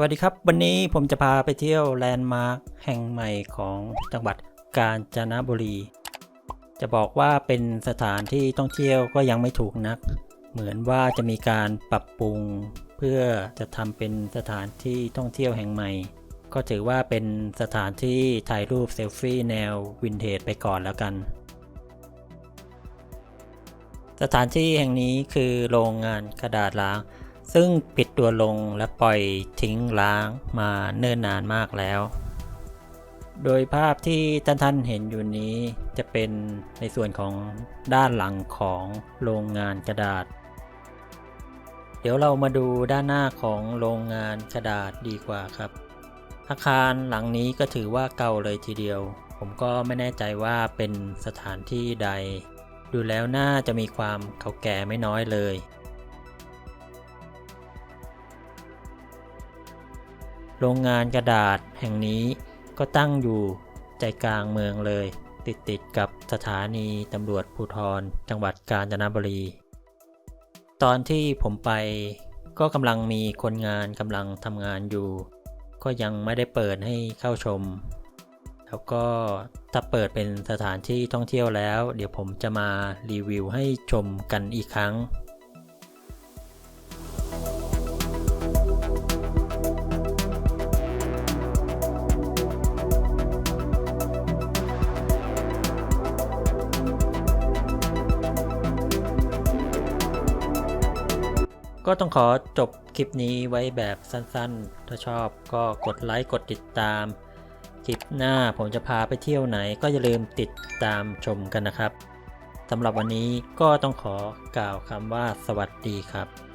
วัสดีครับ วันนี้ผมจะพาไปเที่ยวแลนด์มาร์คแห่งใหม่ของจังหวัดกาญจนบุรี จะบอกว่าเป็นสถานที่ท่องเที่ยวก็ยังไม่ถูกนัก เหมือนว่าจะมีการปรับปรุง เพื่อจะทำเป็นสถานที่ท่องเที่ยวแห่งใหม่ ก็ถือว่าเป็นสถานที่ถ่ายรูปเซลฟี่แนววินเทจไปก่อนแล้วกัน สถานที่แห่งนี้คือโรงงานกระดาษล้าง ซึ่งปิดตัวลงและปล่อยทิ้งล้างมาเนิ่นนานมากแล้ว โดยภาพที่ท่านท่านเห็นอยู่นี้จะเป็นในส่วนของด้านหลังของโรงงานกระดาษ เดี๋ยวเรามาดูด้านหน้าของโรงงานกระดาษดีกว่าครับ อาคารหลังนี้ก็ถือว่าเก่าเลยทีเดียว ผมก็ไม่แน่ใจว่าเป็นสถานที่ใด ดูแล้วน่าจะมีความเก่าแก่ไม่น้อยเลย โรงงานกระดาษแห่งนี้ก็ตั้งอยู่ใจกลางเมืองเลย ติดติดกับสถานีตำรวจภูธรจังหวัดกาญจนบุรี ตอนที่ผมไปก็กำลังมีคนงานกำลังทำงานอยู่ ก็ยังไม่ได้เปิดให้เข้าชม แล้วก็ถ้าเปิดเป็นสถานที่ท่องเที่ยวแล้ว เดี๋ยวผมจะมารีวิวให้ชมกันอีกครั้ง ก็ต้องขอจบคลิปนี้ไว้แบบสั้นๆ ถ้าชอบก็กดไลค์กดติดตาม คลิปหน้าผมจะพาไปเที่ยวไหนก็อย่าลืมติดตามชมกันนะครับสำหรับวันนี้ก็ต้องขอกล่าวคำว่าสวัสดีครับ